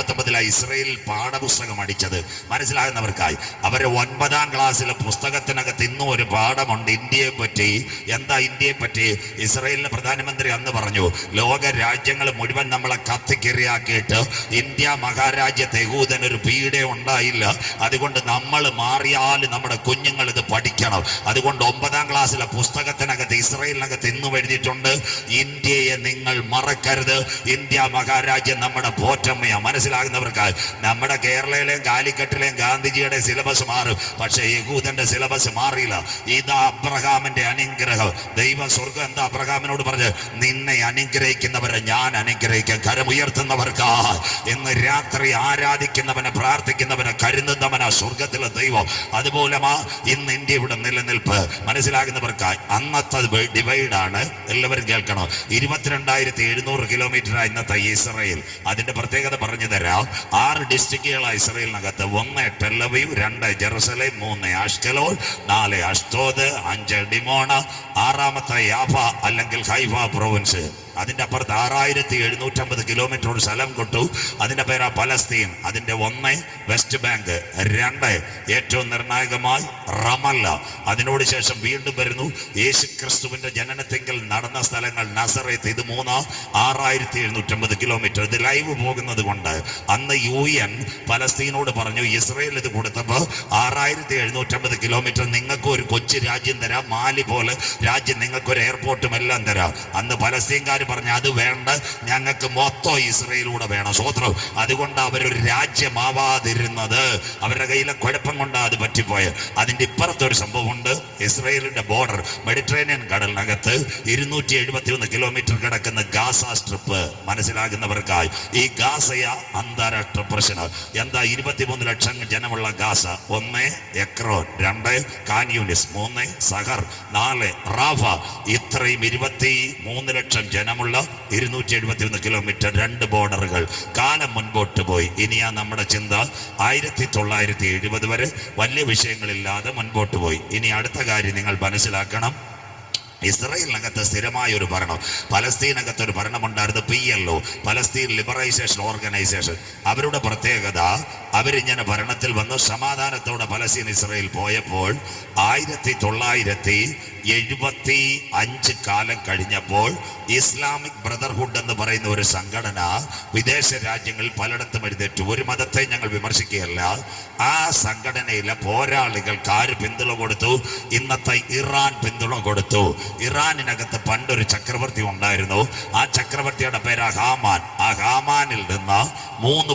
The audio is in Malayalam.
പത്തൊമ്പതിലാണ് ഇസ്രയേലിൽ പാഠപുസ്തകം അടിച്ചത്. മനസ്സിലാകുന്നവർക്കായി. അവരെ ഒൻപതാം ക്ലാസ്സിലെ പുസ്തകത്തിനകത്ത് ഇന്നും ഒരു പാഠമുണ്ട്. ഇന്ത്യയെ പറ്റി എന്താ ഇന്ത്യയെ പറ്റി ഇസ്രയേലിന് പ്രധാനമന്ത്രി അന്ന് പറഞ്ഞു ലോക രാജ്യങ്ങൾ മുഴുവൻ നമ്മളെ കത്തിക്കെറിയാക്കിയിട്ട് ഇന്ത്യ മഹാരാജ്യത്തെ യഹൂദൻ പീഡ ഉണ്ടായില്ല. അതുകൊണ്ട് നമ്മൾ മാറിയാൽ നമ്മുടെ കുഞ്ഞുങ്ങൾ ഇത് പഠിക്കണം. അതുകൊണ്ട് ഒമ്പതാം ക്ലാസ്സിലെ പുസ്തകത്തിനകത്ത് ഇസ്രയേലിനകത്ത് ഇന്നും എഴുതിയിട്ടുണ്ട് ഇന്ത്യയെ നിങ്ങൾ മറക്കരുത്. ഇന്ത്യ മഹാരാജ്യം നമ്മുടെ പോറ്റമ്മയാ. മനസ്സിലാകുന്നവർക്ക് നമ്മുടെ കേരളയിലെയും കാലിക്കട്ടിലെയും ഗാന്ധിജിയുടെ സിലബസ് മാറും. പക്ഷേ യഹൂദന്റെ സിലബസ് മാറിയില്ല. ഇതാ അബ്രഹാമിന്റെ അനുഗ്രഹം. ദൈവ സ്വർഗം എന്താ അബ്രഹാമിനോട് പറഞ്ഞ് നിന്നെ അനുഗ്രഹിക്കുന്നവരെ ഞാൻ അനുഗ്രഹിക്കാം. കരമുയർത്തുന്നവർക്ക് ഇന്ന് രാത്രി ആരാധിക്കുന്നവനെ പ്രാർത്ഥിക്കുന്നവനെ കരുതുന്നവനാ സ്വർഗത്തിലെ ദൈവം. അതുപോലെ ഇന്ന് ഇവിടെ നിലനിൽപ്പ്. മനസ്സിലാകുന്നവർക്കായി. അന്നത്തെ ഡിവൈഡാണ്. എല്ലാവരും കേൾക്കണം. ഇരുപത്തിരണ്ടായിരത്തി എഴുന്നൂറ് കിലോമീറ്റർ ഇന്നത്തെ ഇസ്രയേൽ അതിന്റെ പ്രത്യേകത പറഞ്ഞു തരാം. ആറ് ഡിസ്ട്രിക്റ്റുകളാണ് ഇസ്രയേലിനകത്ത്. ഒന്ന് ടെല്ലവീവ് രണ്ട് ജെറുസലേം മൂന്ന് അഷ്കലോൾ നാല് അഷ്തോദ് അഞ്ച് ഡിമോണ ആറാമത്തെ യാഫ അല്ലെങ്കിൽ ഹൈഫ പ്രൊവിൻസ്. അതിന്റെ അപ്പുറത്ത് ആറായിരത്തി എഴുന്നൂറ്റമ്പത് കിലോമീറ്റർ ഒരു സ്ഥലം കൊട്ടു. അതിന്റെ പേരാ പലസ്തീൻ. അതിന്റെ ഒന്ന് വെസ്റ്റ് ബാങ്ക്. രണ്ട് ഏറ്റവും നിർണായകമായി റമല്ല. അതിനോട് ശേഷം വീണ്ടും വരുന്നു. യേശു ക്രിസ്തുവിന്റെ ജനനത്തെങ്കിൽ നടന്ന സ്ഥലങ്ങൾ നസറേത്ത്. ഇത് മൂന്ന് ആറായിരത്തി എഴുന്നൂറ്റമ്പത് കിലോമീറ്റർ. ഇത് ലൈവ് പോകുന്നത് കൊണ്ട് അന്ന് യു എൻ പലസ്തീനോട് പറഞ്ഞു ഇസ്രയേൽ ഇത് കൊടുത്തപ്പോൾ ആറായിരത്തി എഴുന്നൂറ്റമ്പത് കിലോമീറ്റർ നിങ്ങൾക്ക് ഒരു കൊച്ചു രാജ്യം തരാം മാലി പോലെ രാജ്യം നിങ്ങൾക്ക് ഒരു എയർപോർട്ടും എല്ലാം തരാം. അന്ന് പലസ്തീൻകാർ പറഞ്ഞു അത് വേണ്ട ഞങ്ങൾക്ക് മൊത്തം ഇസ്രയേലൂടെ വേണം. സ്വത്രം അതുകൊണ്ട് അവരൊരു രാജ്യമാവാതിരുന്നത്. അവരുടെ കയ്യിലെ കുഴപ്പം കൊണ്ടാണ് അത് പറ്റിപ്പോയത് അതിന്റെ ഇപ്പുറത്തൊരു സംഭവമുണ്ട്. ഇസ്രയേലിന്റെ ബോർഡർ മെഡിറ്ററേനിയൻ കടലിനകത്ത് ഇരുന്നൂറ്റി എഴുപത്തി ഒന്ന് കിലോമീറ്റർ കിടക്കുന്ന ഗാസ സ്ട്രിപ്പ് മനസ്സിലാകുന്നവർക്കായി. ഈ ഗാസയ അന്താരാഷ്ട്ര പ്രശ്നം എന്താ ഇരുപത്തിമൂന്ന് ലക്ഷം ജനമുള്ള ഗാസ? ഒന്ന് എക്രോ രണ്ട് കാന്യൂനിസ് മൂന്ന് സഹർ നാല് റാഫ. ഇത്രയും ഇരുപത്തി മൂന്ന് ലക്ഷം ജനമുള്ള ഇരുന്നൂറ്റി എഴുപത്തി ഒന്ന് കിലോമീറ്റർ രണ്ട് ബോർഡറുകൾ. കാലം മുൻപോട്ട് പോയി. ഇനിയാ നമ്മുടെ ചിന്ത ആയിരത്തി തൊള്ളായിരത്തി എഴുപത് വരെ വലിയ വിഷയങ്ങളില്ലാതെ മുൻപോട്ട് പോയി. ഇനി അടുത്ത കാര്യം നിങ്ങൾ മനസ്സിലാക്കണം. ഇസ്രയേലിനകത്ത് സ്ഥിരമായ ഒരു ഭരണം. പലസ്തീനകത്ത് ഒരു ഭരണമുണ്ടായിരുന്നു P L O Palestine liberalisation organisation. അവരുടെ പ്രത്യേകത അവരിങ്ങനെ ഭരണത്തിൽ വന്ന്. സമാധാനത്തോടെ പലസ്തീൻ ഇസ്രയേൽ പോയപ്പോൾ ആയിരത്തി തൊള്ളായിരത്തി എഴുപത്തി അഞ്ച് കാലം കഴിഞ്ഞപ്പോൾ ഇസ്ലാമിക് ബ്രദർഹുഡ് എന്ന് പറയുന്ന ഒരു സംഘടന വിദേശ രാജ്യങ്ങളിൽ പലയിടത്തും എഴുന്നേറ്റു ഒരു മതത്തെ ഞങ്ങൾ വിമർശിക്കുകയല്ല. ആ സംഘടനയിലെ പോരാളികൾക്ക് ആര് പിന്തുണ കൊടുത്തു? ഇന്നത്തെ ഇറാൻ പിന്തുണ കൊടുത്തു. ഇറാനിനകത്ത് പണ്ടൊരു ചക്രവർത്തി ഉണ്ടായിരുന്നു. ആ ചക്രവർത്തിയുടെ പേര് അഹാമാൻ ആ ഹാമാനിൽ നിന്ന് മൂന്ന്